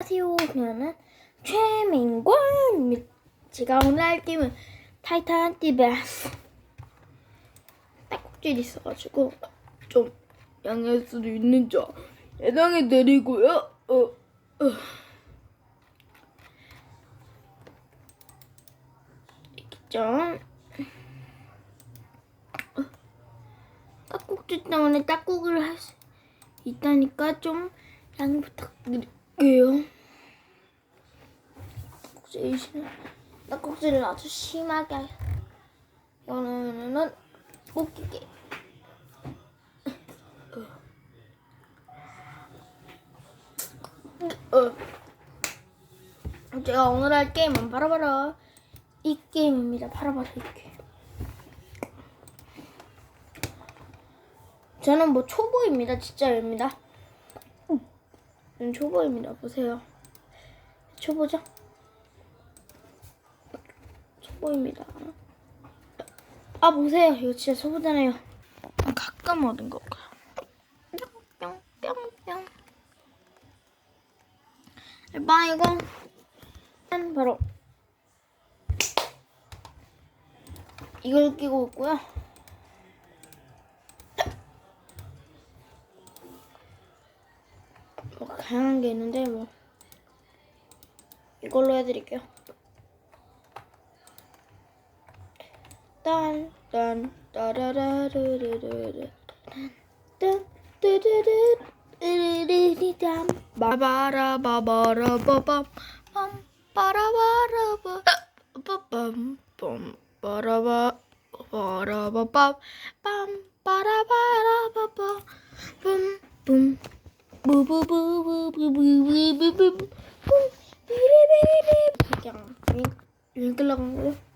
안녕하세요. 저는 최민권입니다. 제가 오늘 할 게임은 타이탄 디베스. 딱꼭질 있어가지고 좀 양해할 수도 있는 점 예상해 드리고요. 어, 어. 좀 딱꼭질 때문에 딱국을 할 수 있다니까 좀 양해 부탁드릴게요. 심 딱꼭질을 아주 심하게 하- 이거는 웃기게 어. 제가 오늘 할 게임은 바로바로 이 게임입니다. 바로바로 이 게임. 저는 뭐 초보입니다. 진짜입니다. 저는 초보입니다. 보세요. 초보죠? 초보입니다. 아 보세요. 이거 진짜 초보잖아요. 가끔 얻은 거고요. 뿅뿅뿅. 일반 이거 바로 이걸 끼고 있고요. 뭐 다양한 게 있는데 뭐 이걸로 해드릴게요. 딴딴 따라라르르르르 딴 뚜르르 으르르리담 바바라바바라바밤 빰 빠라바라바 빠밤 빰 빠라바 바라바밤 빰 빠라바라바바 뿜뿜 부부부부부부부부부 비리비리비 그냥 윙 끌러간 거요. 제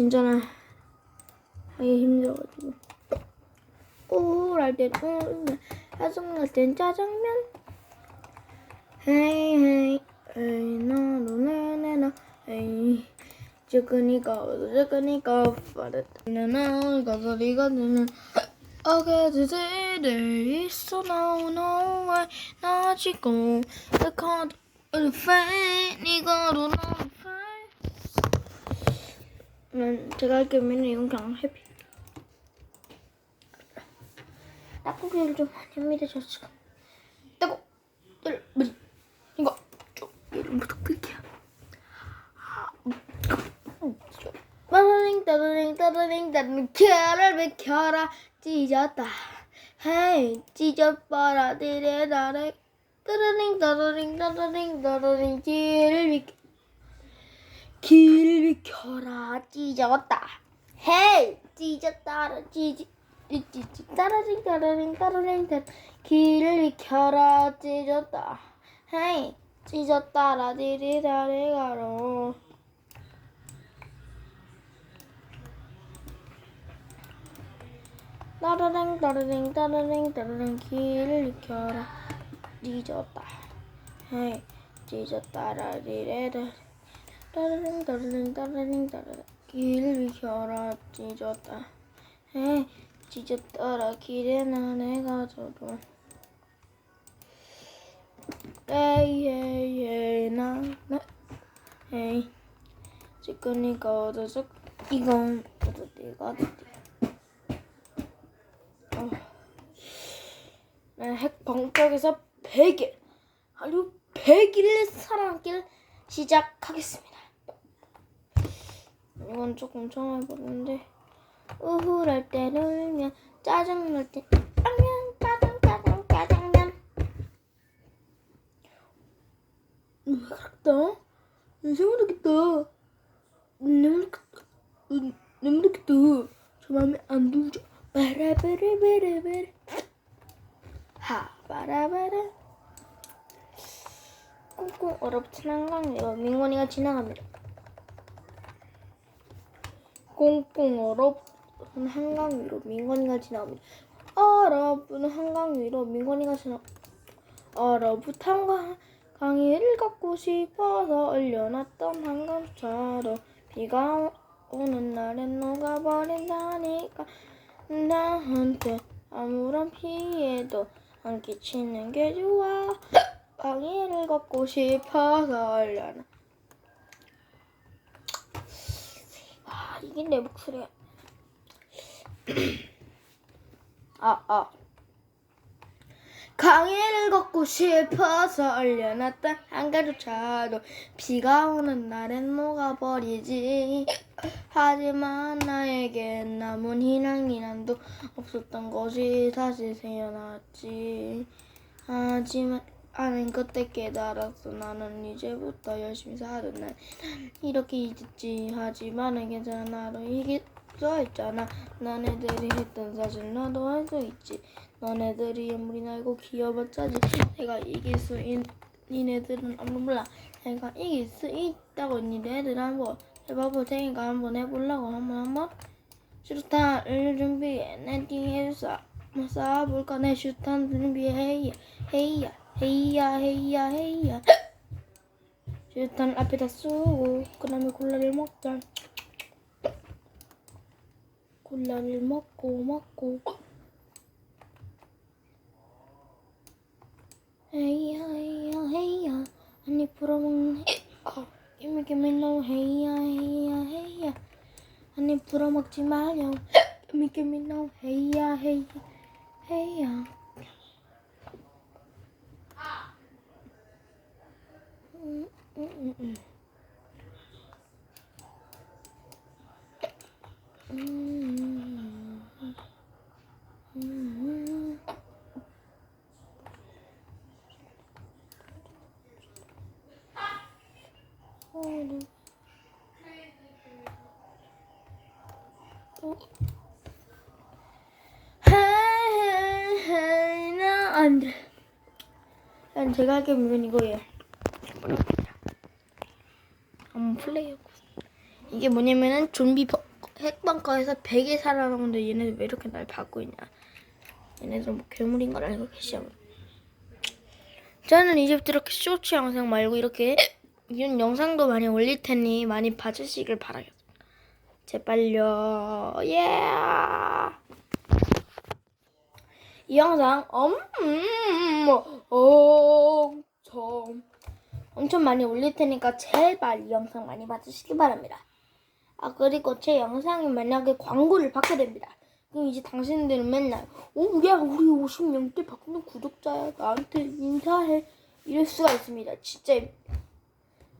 진짜는 하기 힘들어가지고. 우울할 땐 우울면 짜증날 땐 짜장면? 헤이 헤이. 헤이 나노나나나. 헤이. 쭈꾸니까 쭈꾸니까 빠르다나나 가 소리가 드는 어게드들이 있어 no no 나 지고. The card the fate 니가로 나. fate 난 제가 할 게임은 이건 그냥 해피. 딱고기를 좀 많이 합니다 저 지금 딱고기를 뭐지 이거 좀 이름 부탁드릴게요. 따르릉 따르릉 따르릉 따르릉 켜를 비켜라? 찢었다. 헤이 찢어봐라 디레다래. 따르릉 따르릉 따르릉 따르릉 길을 비켜 길을 비켜라 찢었다. 헤이 찢었다라 찢지 찢지 따르릉 따르릉 따르릉 따. 길을 비켜라 찢었다. 헤이 찢었다 라 디리다래 가로. 따르릉 따르릉 따르릉 따르릉 길을 익혀라 찢었다. 헤이 찢었다라 리레라 따르릉 따르릉 따르릉 따르릉 길을 익혀라 찢었다 헤이 찢었다라 길에 나내가 저도 에이 에이 에이 지끈이가 얻어서 이건 얻어띠가 얻어띠 난 핵 방벽에서 100일 아주 100일의 사랑길 시작하겠습니다. 이건 조금 처음 해보는데. 우울할 때 울면 짜증날 때 짜장 짜장 짜장 짜장면 음, 그렇다? 너무 좋겠다. 너무 음, 너무 좋겠다. 저 맘에 안 들죠? 바라바라바라바라. 하 바라바라. 꽁꽁 얼어붙은 한강으로 민건이가 지나갑니다. 꽁꽁 얼어붙은 한강 위로 민건이가 지나갑니다. 얼어붙은 한강 위로 민건이가 지나 얼어붙은 강- 강의를 걷고 싶어서 얼려놨던 한강수차로 비가 오는 날엔 녹아버린다니까 나한테 아무런 피해도 안 끼치는 게 좋아 강의를 걷고 싶어서 얼려나 아 이게 내 목소리야. 아 아. 강의를 걷고 싶어서 얼려놨던 한가조차도 비가 오는 날엔 녹아버리지. 하지만 나에겐 남은 희망이란도 없었던 것이 다시 생겨났지. 하지만 나는 그때 깨달았어. 나는 이제부터 열심히 사는 날 이렇게 잊었지. 하지만 괜찮아 나도 이길 수 있잖아. 너네들이 했던 사실 너도 할 수 있지. 너네들이 아무리 날고 기어봤자지. 내가 이길 수 있, 니네들은 아무 몰라. 내가 이길 수 있다고 니네들 한번 해봐볼 테니까 한번 해보려고 한번 한번. 슈탄 을 준비해. 내 뒤에서 한번 싸워볼까? 내 슈탄 준비해. 헤이야 헤이야 헤이야 헤이야 헤이야. 슈탄 앞에다 쏘고 그 다음에 콜라를 먹자. 콜라를 먹고 먹고. 헤이야 헤이야 헤이야. 풀어먹는 어, 기mme gimme no 헤이야 헤이야 헤이야. 한입 풀어먹지 마요. gimme no 헤이야 헤이야 헤이야 제가 할게 물론 이거예요. 한번 플레이하고. 이게 뭐냐면은 좀비 버, 핵벙커에서 100이 살아남는데 얘네들 왜 이렇게 날 받고 있냐. 얘네들 뭐 괴물인 걸 알고 계시죠? 저는 이제부터 이렇게 쇼츠 영상 말고 이렇게 이런 영상도 많이 올릴 테니 많이 봐주시길 바라겠습니다. 제발요. 예. 이 영상 엄 엄청 엄청 많이 올릴 테니까 제발 이 영상 많이 봐주시기 바랍니다. 아 그리고 제 영상이 만약에 광고를 받게 됩니다. 그럼 이제 당신들은 맨날 오야 우리 50명대 바꾸는 구독자야 나한테 인사해 이럴 수가 있습니다. 진짜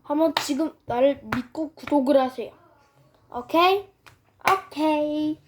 한번 지금 나를 믿고 구독을 하세요. 오케이? 오케이.